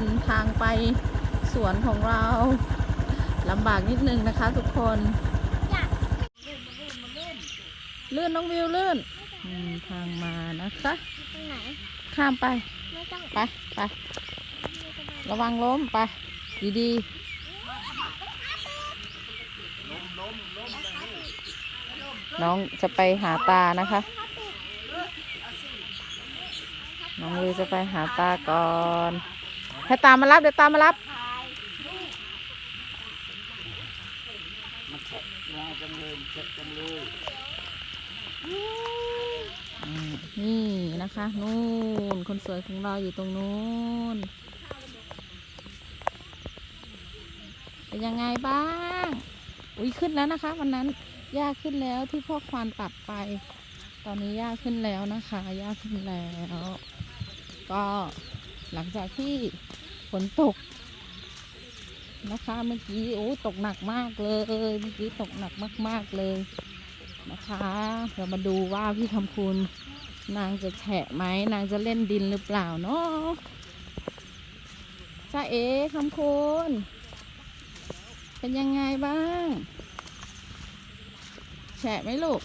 นทางไปสวนของเราลำบากนิดนึงนะคะทุกคน ลื่นน้องวิวลื่นอืมทางมานะคะข้ามไปไไปไประวังล้มไปดีๆน้องจะไปหาตานะคะ น้องวิวจะไปหาตาก่อน ให้ตามมารับเดี๋ยวตามมารับอืมนี่นะคะนู่นคนสวยของเราอยู่ตรงนู้น เป็นยังไงบ้าง อุ้ยขึ้นแล้วนะคะ วันนั้นหญ้าขึ้นแล้วที่พ่อควานตัดไป ตอนนี้หญ้าขึ้นแล้วนะคะหญ้าขึ้นแล้ว ก็หลังจากที่ ฝนตกนะคะเมื่อกี้โอ้ตกหนักมากเลย เมื่อกี้ตกหนักมาก ๆเลยนะคะ เรามาดูว่าพี่คำคุณนางจะแฉะไหมนางจะเล่นดินหรือเปล่าเนาะจ้าเอ๋คำคุณเป็นยังไงบ้าง แฉะไหมลูก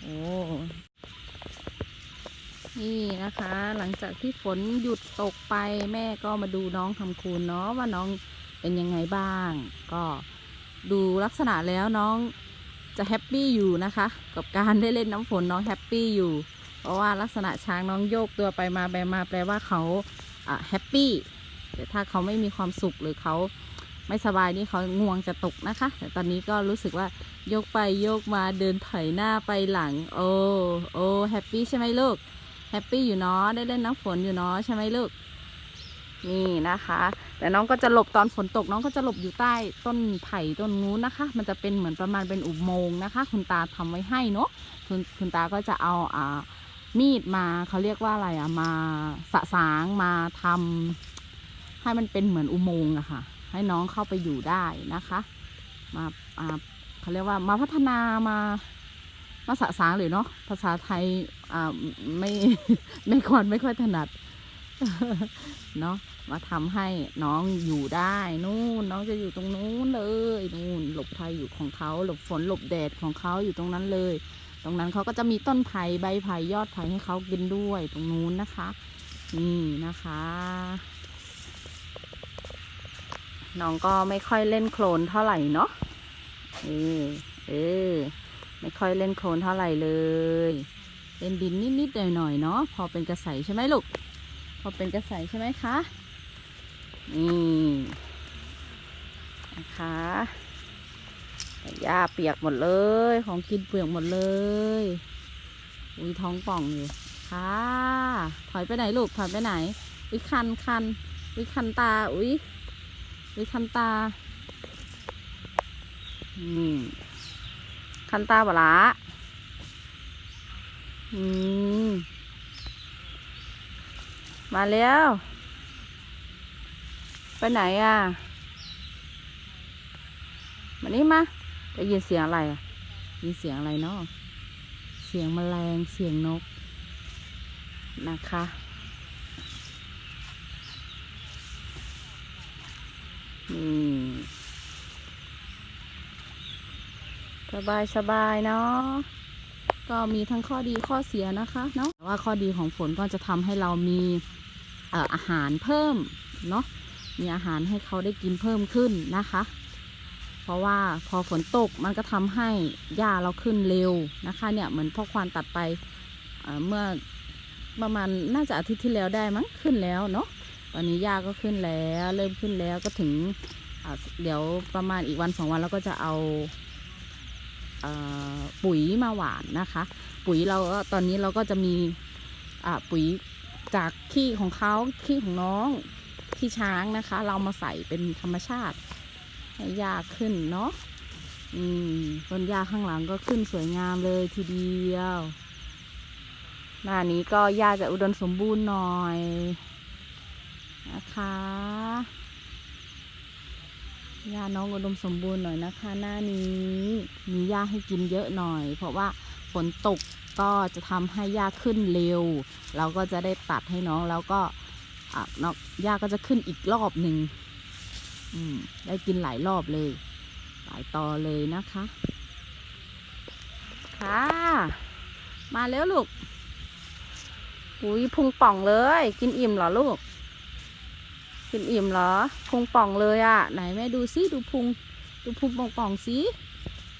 โอ้ นี่นะคะ หลังจากที่ฝนหยุดตกไปแม่ก็มาดูน้องทำคูณเนาะว่าน้องเป็นยังไงบ้าง ก็ดูลักษณะแล้วน้องจะแฮปปี้อยู่นะคะ กับการได้เล่นน้ำฝนน้องแฮปปี้อยู่ เพราะว่าลักษณะช้างน้องโยกตัวไปมาไปมาแปลว่าเขาแฮปปี้แต่ถ้าเขาไม่มีความสุขหรือเขาไม่สบายนี่เขาง่วงจะตกนะคะ แต่ตอนนี้ก็รู้สึกว่าโยกไปโยกมาเดินถอยหน้าไปหลัง โอ้โอ้แฮปปี้ใช่ไหมลูก แฮปปี้อยู่เนาะได้เล่นน้ำฝนอยู่เนาะใช่ไหมลูกนี่นะคะ แต่น้องก็จะหลบตอนฝนตกน้องก็จะหลบอยู่ใต้ต้นไผ่ต้นงูนนะคะ มันจะเป็นเหมือนประมาณเป็นอุโมงค์นะคะ คุณตาทำไว้ให้เนาะคุณคุณตาก็จะเอาอ่ามีดมาเขาเรียกว่าอะไรอะมาสะสางมาทำให้มันเป็นเหมือนอุโมงค์อะค่ะ ให้น้องเข้าไปอยู่ได้นะคะ มาอ่าเขาเรียกว่ามาพัฒนามา มาสะสางเลยเนาะภาษาไทยอ่าไม่ไม่ค่อยไม่ค่อยถนัดเนาะมาทำให้น้องอยู่ได้นู่นน้องจะอยู่ตรงนู้นเลยนู่นหลบภัยอยู่ของเขาหลบฝนหลบแดดของเขาอยู่ตรงนั้นเลย ตรงนั้นเขาก็จะมีต้นไผ่ใบไผ่ยอดไผ่ให้เขากินด้วยตรงนู้นนะคะนี่นะคะ น้องก็ไม่ค่อยเล่นโคลนเท่าไหร่เนาะเออเออ ไม่ค่อยเล่นโคลนเท่าไหร่เลย เล่นดินนิดๆหน่อยๆเนาะพอเป็นกระใสใช่ไหมลูก พอเป็นกระใสใช่ไหมคะนี่นะคะหญ้าเปียกหมดเลย ของกินเปียกหมดเลยอุ้ยท้องป่องอยู่ค่ะถอยไปไหนลูกถอยไปไหนอุ้ยคันคันอุ้ยคันตาอุ้ยอุ้ยคันตาอืม คันตาบละอืมมาแล้ว ไปไหนอะมานี่มาได้ยินเสียงอะไรอะยินเสียงอะไรเนาะเสียงแมลงเสียงนกนะคะอืม สบายสบายเนาะก็มีทั้งข้อดีข้อเสียนะคะเนาะแต่ว่าข้อดีของฝนก็จะทำให้เรามีอาหารเพิ่มเนาะมีอาหารให้เขาได้กินเพิ่มขึ้นนะคะ เพราะว่าพอฝนตกมันก็ทำให้หญ้าเราขึ้นเร็วนะคะ เนี่ยเหมือนพ่อควานตัดไปเมื่อประมาณน่าจะอาทิตย์ที่แล้วได้มั้งขึ้นแล้วเนาะตอนนี้หญ้าก็ขึ้นแล้ว เริ่มขึ้นแล้วก็ถึงเดี๋ยวประมาณอีกวันสองวันเราก็จะเอา ปุ๋ยมาหวานนะคะ ปุ๋ยเราตอนนี้เราก็จะมีปุ๋ยจากขี้ของเขาขี้ของน้องขี้ช้างนะคะ เรามาใส่เป็นธรรมชาติให้ยากขึ้นเนาะอืมต้นหญ้าข้างหลังก็ขึ้นสวยงามเลยทีเดียวหน้านี้ก็หญ้าจะอุดมสมบูรณ์หน่อยนะคะ หญ้าน้องอุดมสมบูรณ์หน่อยนะคะ หน้านี้มีหญ้าให้กินเยอะหน่อย เพราะว่าฝนตกก็จะทำให้หญ้าขึ้นเร็ว เราก็จะได้ตัดให้น้องแล้วก็อะนอกย่าก็จะขึ้นอีกรอบหนึ่งได้กินหลายรอบเลย หลายต่อเลยนะคะ ค่ะ มาแล้วลูกอุ้ยพุงป่องเลย กินอิ่มเหรอลูก กินอิ่มเหรอพุงป่องเลยอะ่ะ ไหนแม่ดูซิดูพุง ดูพุงป่องป่องๆสิ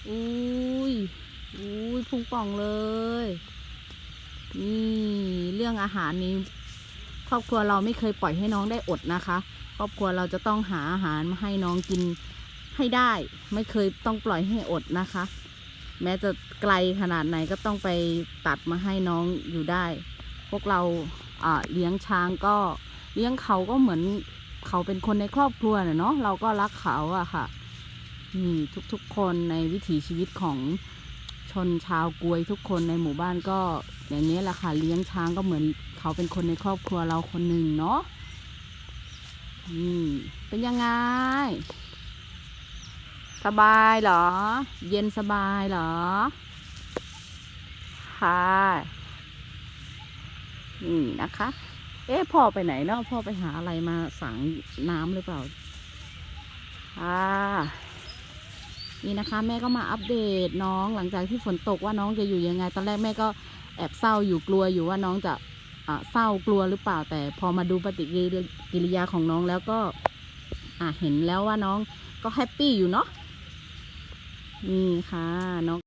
อุ้ยอุ้ยพุงป่องเลยนี่เรื่องอาหารนี้ ครอบครัวเราไม่เคยปล่อยให้น้องได้อดนะคะ ครอบครัวเราจะต้องหาอาหารมาให้น้องกินให้ได้ ไม่เคยต้องปล่อยให้อดนะคะ แม้จะไกลขนาดไหนก็ต้องไปตัดมาให้น้องอยู่ได้ พวกเราเลี้ยงช้างก็เลี้ยงเขาก็เหมือน เขาเป็นคนในครอบครัวเนาะเราก็รักเขาอะค่ะนี่ทุกๆคนในวิถีชีวิตของชนชาวกวยทุกคนในหมู่บ้านก็อย่างนี้แหละค่ะเลี้ยงช้างก็เหมือนเขาเป็นคนในครอบครัวเราคนหนึ่งเนาะนี่เป็นยังไง สบายเหรอ เย็นสบายเหรอ ค่ะ นี่นะคะ เอ๊ะพ่อไปไหนเนาะพ่อไปหาอะไรมาสั่งน้ำหรือเปล่าค่ะนี่นะคะแม่ก็มาอัปเดตน้องหลังจากที่ฝนตกว่าน้องจะอยู่ยังไง ตอนแรกแม่ก็แอบเศร้าอยู่กลัวอยู่ว่าน้องจะเศร้ากลัวหรือเปล่า แต่พอมาดูปฏิกิริยาของน้องแล้วก็อ่เห็นแล้วว่าน้องก็แฮปปี้อยู่เนาะนี่ค่ะน้อง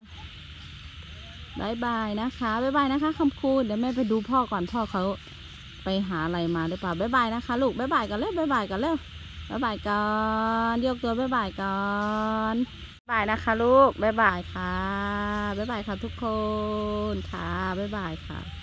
บายบายนะคะบายบายนะคะคำคูณเดี๋ยวแม่ไปดูพ่อก่อนพ่อเขา ไปหาอะไรมาหรือเปล่าบายบายนะคะลูกบายบายกันเร็วบายบายกันเร็วบายบายก่อนยกตัวบายบายก่อนบายนะคะลูกบายบายค่ะบายบายค่ะทุกคนค่ะบายบายค่ะ